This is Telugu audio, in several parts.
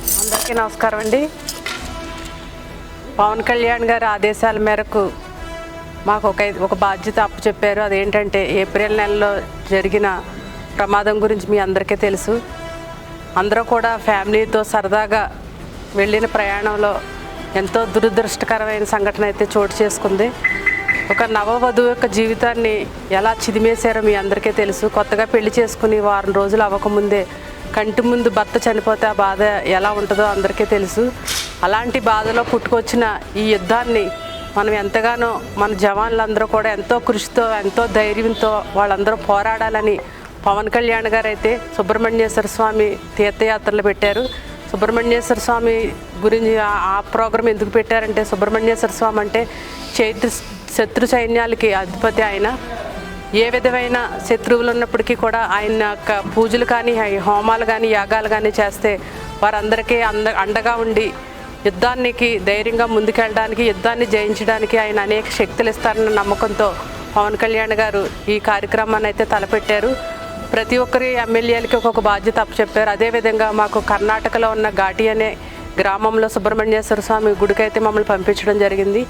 అందరికీ నమస్కారం అండి. పవన్ కళ్యాణ్ గారి ఆదేశాల మేరకు మాకు ఒక ఒక బాధ్యత అప్పు చెప్పారు అదేంటంటే ఏప్రిల్ నెలలో జరిగిన ప్రమాదం గురించి మీ అందరికీ తెలుసు. అందరూ కూడా ఫ్యామిలీతో సరదాగా వెళ్ళిన ప్రయాణంలో ఎంతో దురదృష్టకరమైన సంఘటన అయితే చోటు చేసుకుంది. ఒక నవవధువు యొక్క జీవితాన్ని ఎలా చిదిమేశారో మీ అందరికీ తెలుసు. కొత్తగా పెళ్ళి చేసుకుని వారం రోజులు అవ్వకముందే కంటి ముందు భర్త చనిపోతే ఆ బాధ ఎలా ఉంటుందో అందరికీ తెలుసు. అలాంటి బాధలో పుట్టుకొచ్చిన ఈ యుద్ధాన్ని మనం ఎంతగానో మన జవాన్లందరూ కూడా ఎంతో కృషితో ఎంతో ధైర్యంతో వాళ్ళందరూ పోరాడాలని పవన్ కళ్యాణ్ గారు అయితే సుబ్రహ్మణ్యేశ్వర స్వామి తీర్థయాత్రలు పెట్టారు. సుబ్రహ్మణ్యేశ్వర స్వామి గురించి ఆ- ఆ ప్రోగ్రాం ఎందుకు పెట్టారంటే సుబ్రహ్మణ్యేశ్వర స్వామి అంటే చైత్ర శత్రు సైన్యాలకి అధిపతి ఆయన. ఏ విధమైన శత్రువులు ఉన్నప్పటికీ కూడా ఆయన యొక్క పూజలు కానీ హోమాలు కానీ యాగాలు కానీ చేస్తే వారందరికీ అంద అండగా ఉండి యుద్ధానికి ధైర్యంగా ముందుకెళ్ళడానికి యుద్ధాన్ని జయించడానికి ఆయన అనేక శక్తులు ఇస్తారన్న నమ్మకంతో పవన్ కళ్యాణ్ గారు ఈ కార్యక్రమాన్ని అయితే తలపెట్టారు. ప్రతి ఒక్కరి ఎమ్మెల్యేలకి ఒక్కొక్క బాధ్యత అప్పచెప్పారు. అదేవిధంగా మాకు కర్ణాటకలో ఉన్న ఘాటి అనే గ్రామంలో సుబ్రహ్మణ్యేశ్వర స్వామి గుడికైతే మమ్మల్ని పంపించడం జరిగింది.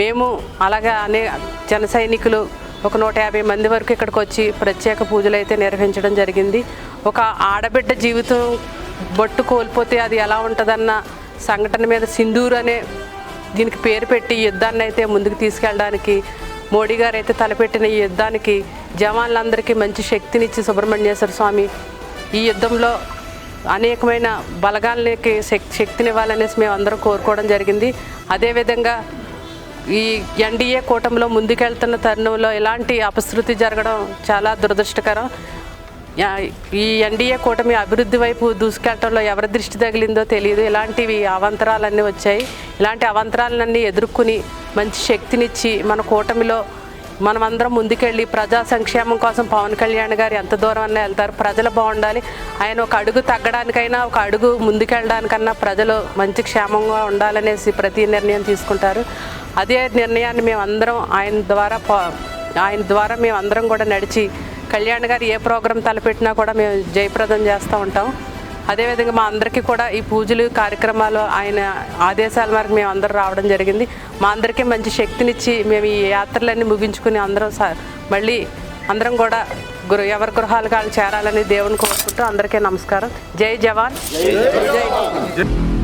మేము అలాగే అనే జన సైనికులు ఒక నూట యాభై మంది వరకు ఇక్కడికి వచ్చి ప్రత్యేక పూజలు అయితే నిర్వహించడం జరిగింది. ఒక ఆడబిడ్డ జీవితం బొట్టు కోల్పోతే అది ఎలా ఉంటుందన్న సంఘటన మీద సింధూర్ అనే దీనికి పేరు పెట్టి యుద్ధాన్ని అయితే ముందుకు తీసుకెళ్ళడానికి మోడీ గారు అయితే తలపెట్టిన ఈ యుద్ధానికి జవాన్లందరికీ మంచి శక్తినిచ్చి సుబ్రహ్మణ్యేశ్వర స్వామి ఈ యుద్ధంలో అనేకమైన బలగాలకి శక్తినివ్వాలనేసి మేము అందరం కోరుకోవడం జరిగింది. అదేవిధంగా ఈ ఎన్డీఏ కూటమిలో ముందుకెళ్తున్న తరుణంలో ఇలాంటి అపశృతి జరగడం చాలా దురదృష్టకరం. ఈ ఎన్డీఏ కూటమి అభివృద్ధి వైపు దూసుకెళ్ళడంలో ఎవరి దృష్టి తగిలిందో తెలియదు. ఇలాంటివి అవంతరాలన్నీ వచ్చాయి. ఇలాంటి అవంతరాలన్నీ ఎదుర్కొని మంచి శక్తినిచ్చి మన కూటమిలో మనమందరం ముందుకెళ్ళి ప్రజా సంక్షేమం కోసం పవన్ కళ్యాణ్ గారు ఎంత దూరం అన్నా వెళ్తారు ప్రజలు బాగుండాలి. ఆయన ఒక అడుగు తగ్గడానికైనా ఒక అడుగు ముందుకెళ్ళడానికన్నా ప్రజలు మంచి క్షేమంగా ఉండాలనేసి ప్రతి నిర్ణయం తీసుకుంటారు. అదే నిర్ణయాన్ని మేము అందరం ఆయన ద్వారా ఆయన ద్వారా మేము అందరం కూడా నడిచి కళ్యాణ్ గారు ఏ ప్రోగ్రాం తలపెట్టినా కూడా మేము జయప్రదం చేస్తూ ఉంటాం. అదేవిధంగా మా అందరికీ కూడా ఈ పూజలు కార్యక్రమాలు ఆయన ఆదేశాల మేరకు మేము అందరం రావడం జరిగింది. మా అందరికీ మంచి శక్తినిచ్చి మేము ఈ యాత్రలన్నీ ముగించుకుని అందరం మళ్ళీ అందరం కూడా గురు ఎవరి గృహాలకు వాళ్ళు చేరాలని దేవుని కోరుకుంటూ అందరికీ నమస్కారం. జై జవాన్. జై